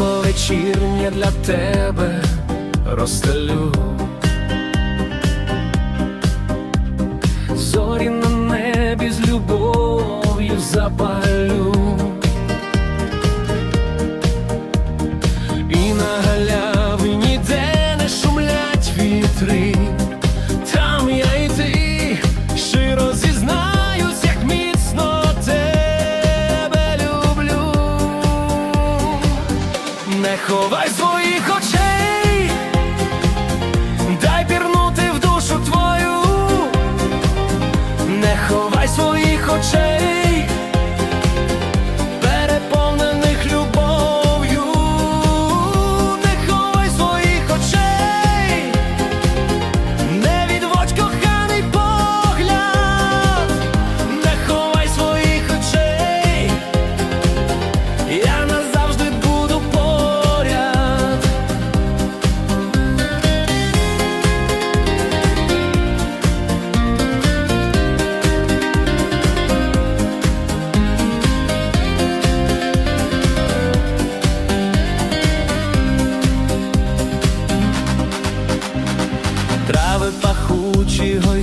вечірнє для тебе розстелю. Зорі на небі з любов'ю запалю. І на галявині, де не шумлять вітри, ховай своїх очей.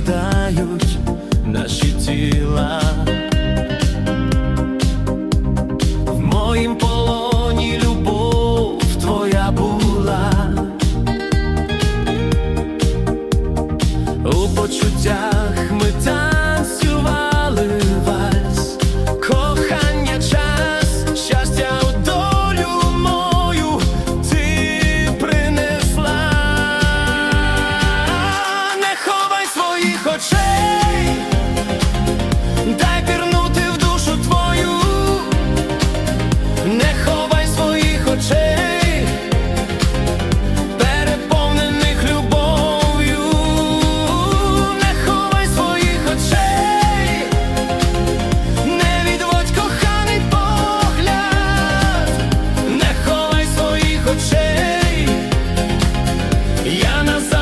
той день. Я назад.